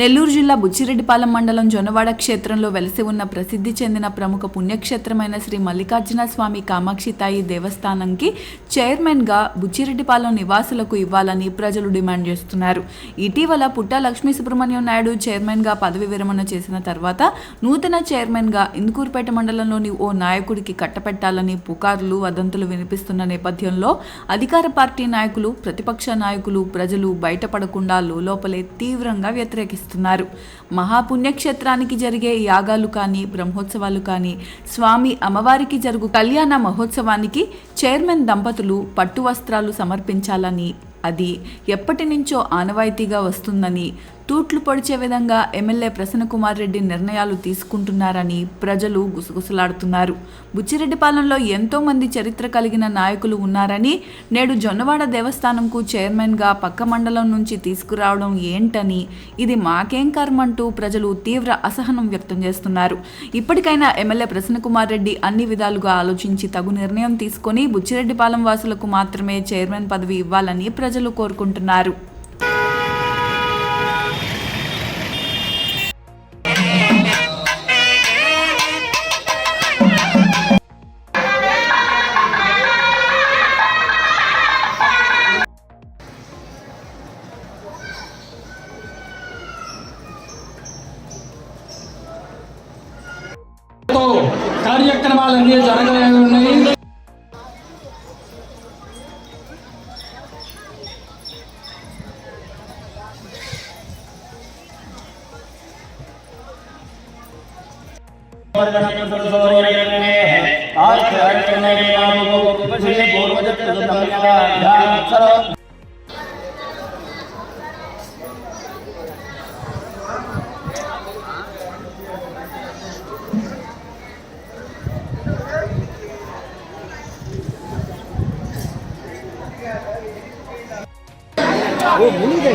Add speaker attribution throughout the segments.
Speaker 1: నెల్లూరు జిల్లా బుచ్చిరెడ్డిపాలెం మండలం జొన్నవాడ క్షేత్రంలో వెలసి ఉన్న ప్రసిద్ధి చెందిన ప్రముఖ పుణ్యక్షేత్రమైన శ్రీ మల్లికార్జున స్వామి కామాక్షి తాయి దేవస్థానంకి చైర్మన్గా బుచ్చిరెడ్డిపాలెం నివాసులకు ఇవ్వాలని ప్రజలు డిమాండ్ చేస్తున్నారు. ఇటీవల పుట్ట లక్ష్మీ సుబ్రహ్మణ్యం నాయుడు చైర్మన్గా పదవి విరమణ చేసిన తర్వాత నూతన చైర్మన్గా ఇందుకూరుపేట మండలంలోని ఓ నాయకుడికి కట్టపెట్టాలని పుకార్లు వదంతులు వినిపిస్తున్న నేపథ్యంలో అధికార పార్టీ నాయకులు ప్రతిపక్ష నాయకులు ప్రజలు బయటపడకుండా లోపలే తీవ్రంగా వ్యతిరేకిస్తున్నారు. మహాపుణ్యక్షేత్రానికి జరిగే యాగాలు కానీ బ్రహ్మోత్సవాలు కానీ స్వామి అమ్మవారికి జరుగు కళ్యాణ మహోత్సవానికి చైర్మన్ దంపతులు పట్టు వస్త్రాలు సమర్పించాలని అది ఎప్పటి నుంచో ఆనవాయితీగా వస్తుందని తూట్లు పొడిచే విధంగా ఎమ్మెల్యే ప్రసన్నకుమార్ రెడ్డి నిర్ణయాలు తీసుకుంటున్నారని ప్రజలు గుసగుసలాడుతున్నారు. బుచ్చిరెడ్డిపాలెంలో ఎంతో మంది చరిత్ర కలిగిన నాయకులు ఉన్నారని నేడు జొన్నవాడ దేవస్థానంకు చైర్మన్గా పక్క మండలం నుంచి తీసుకురావడం ఏంటని ఇది మాకేం కర్మంటూ ప్రజలు తీవ్ర అసహనం వ్యక్తం చేస్తున్నారు. ఇప్పటికైనా ఎమ్మెల్యే ప్రసన్నకుమార్ రెడ్డి అన్ని విధాలుగా ఆలోచించి తగు నిర్ణయం తీసుకొని బుచ్చిరెడ్డిపాలెం వాసులకు మాత్రమే చైర్మన్ పదవి ఇవ్వాలని ప్రజలు కోరుకుంటున్నారు.
Speaker 2: కార్యక్రమాలన్నీ జరగనున్నాయి పూర్వజ
Speaker 3: ಮುಂದಿನ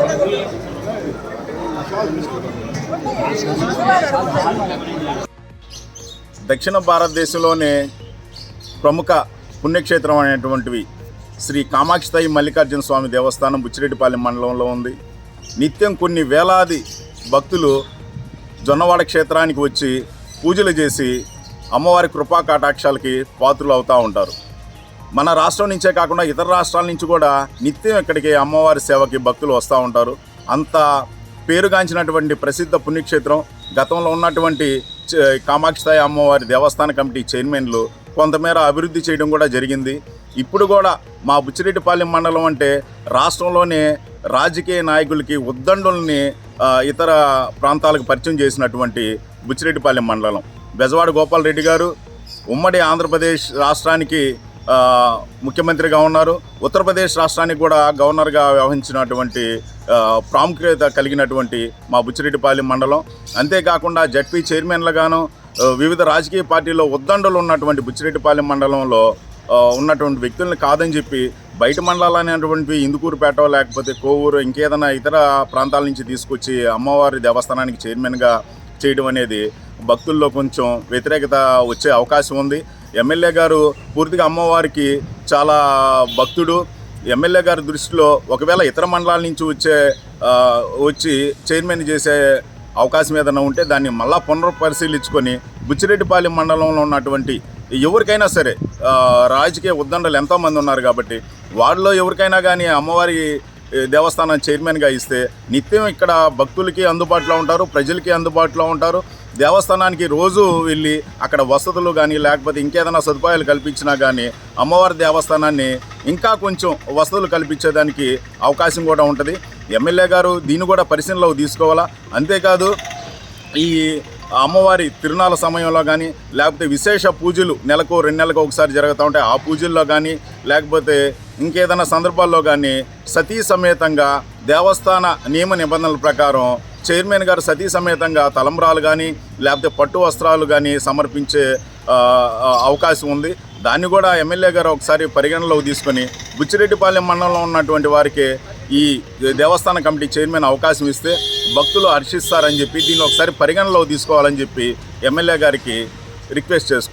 Speaker 4: దక్షిణ భారతదేశంలోనే ప్రముఖ పుణ్యక్షేత్రం అనేటువంటివి శ్రీ కామాక్షితాయి మల్లికార్జున స్వామి దేవస్థానం బుచ్చిరెడ్డిపాలెం మండలంలో ఉంది. నిత్యం కొన్ని వేలాది భక్తులు జొన్నవాడ క్షేత్రానికి వచ్చి పూజలు చేసి అమ్మవారి కృపా కటాక్షాలకి పాత్రులు అవుతూ ఉంటారు. మన రాష్ట్రం నుంచే కాకుండా ఇతర రాష్ట్రాల నుంచి కూడా నిత్యం ఇక్కడికి అమ్మవారి సేవకి భక్తులు వస్తూ ఉంటారు. అంత పేరుగాంచినటువంటి ప్రసిద్ధ పుణ్యక్షేత్రం గతంలో ఉన్నటువంటి చ- కామాక్షితాయి అమ్మవారి దేవస్థాన కమిటీ చైర్మన్లు కొంతమేర అభివృద్ధి చేయడం కూడా జరిగింది. ఇప్పుడు కూడా మా బుచ్చిరెడ్డిపాలెం మండలం అంటే రాష్ట్రంలోనే రాజకీయ నాయకులకి ఉద్దండుల్ని ఇతర ప్రాంతాలకు పరిచయం చేసినటువంటి బుచ్చిరెడ్డిపాలెం మండలం. బెజవాడ గోపాల్ రెడ్డి గారు ఉమ్మడి ఆంధ్రప్రదేశ్ రాష్ట్రానికి ముఖ్యమంత్రిగా ఉన్నారు. ఉత్తరప్రదేశ్ రాష్ట్రానికి కూడా గవర్నర్గా వ్యవహరించినటువంటి ప్రాముఖ్యత కలిగినటువంటి మా బుచ్చిరెడ్డిపాలెం మండలం. అంతేకాకుండా జడ్పీ చైర్మన్లుగాను వివిధ రాజకీయ పార్టీలో ఉద్దండలు ఉన్నటువంటి బుచ్చిరెడ్డిపాలెం మండలంలో ఉన్నటువంటి వ్యక్తుల్ని కాదని చెప్పి బయట మండలాలు అనేటువంటివి ఇందుకూరుపేట లేకపోతే కోవూరు ఇంకేదైనా ఇతర ప్రాంతాల నుంచి తీసుకొచ్చి అమ్మవారి దేవస్థానానికి చైర్మన్గా చేయడం అనేది భక్తుల్లో కొంచెం వ్యతిరేకత వచ్చే అవకాశం ఉంది. ఎమ్మెల్యే గారు పూర్తిగా అమ్మవారికి చాలా భక్తుడు. ఎమ్మెల్యే గారి దృష్టిలో ఒకవేళ ఇతర మండలాల నుంచి వచ్చే వచ్చి చైర్మన్ చేసే అవకాశం ఏదైనా ఉంటే దాన్ని మళ్ళా పునర్పరిశీలించుకొని బుచ్చిరెడ్డిపాలెం మండలంలో ఉన్నటువంటి ఎవరికైనా సరే రాజకీయ ఉద్దండలు ఎంతోమంది ఉన్నారు కాబట్టి వాళ్ళలో ఎవరికైనా కానీ అమ్మవారి దేవస్థానం చైర్మన్గా ఇస్తే నిత్యం ఇక్కడ భక్తులకి అందుబాటులో ఉంటారు ప్రజలకి అందుబాటులో ఉంటారు. దేవస్థానానికి రోజు వెళ్ళి అక్కడ వసతులు కానీ లేకపోతే ఇంకేదైనా సదుపాయాలు కల్పించినా కానీ అమ్మవారి దేవస్థానాన్ని ఇంకా కొంచెం వసతులు కల్పించేదానికి అవకాశం కూడా ఉంటుంది. ఎమ్మెల్యే గారు దీన్ని కూడా పరిశీలనలోకి తీసుకోవాలా? అంతేకాదు ఈ అమ్మవారి తిరునాళ్ళ సమయంలో కానీ లేకపోతే విశేష పూజలు నెలకు రెండు నెలలకు ఒకసారి జరుగుతూ ఉంటాయి. ఆ పూజల్లో కానీ లేకపోతే ఇంకేదైనా సందర్భాల్లో కానీ సతీ సమేతంగా దేవస్థాన నియమ నిబంధనల ప్రకారం చైర్మన్ గారు సతీ సమేతంగా తలంబ్రాలు కానీ లేకపోతే పట్టు వస్త్రాలు కానీ సమర్పించే అవకాశం ఉంది. దాన్ని కూడా ఎమ్మెల్యే గారు ఒకసారి పరిగణనలోకి తీసుకొని బుచ్చిరెడ్డిపాలెం మండలంలో ఉన్నటువంటి వారికి ఈ దేవస్థాన కమిటీ చైర్మన్ అవకాశం ఇస్తే భక్తులు హర్షిస్తారని చెప్పి దీన్ని ఒకసారి పరిగణనలోకి తీసుకోవాలని చెప్పి ఎమ్మెల్యే గారికి రిక్వెస్ట్ చేసుకుంటారు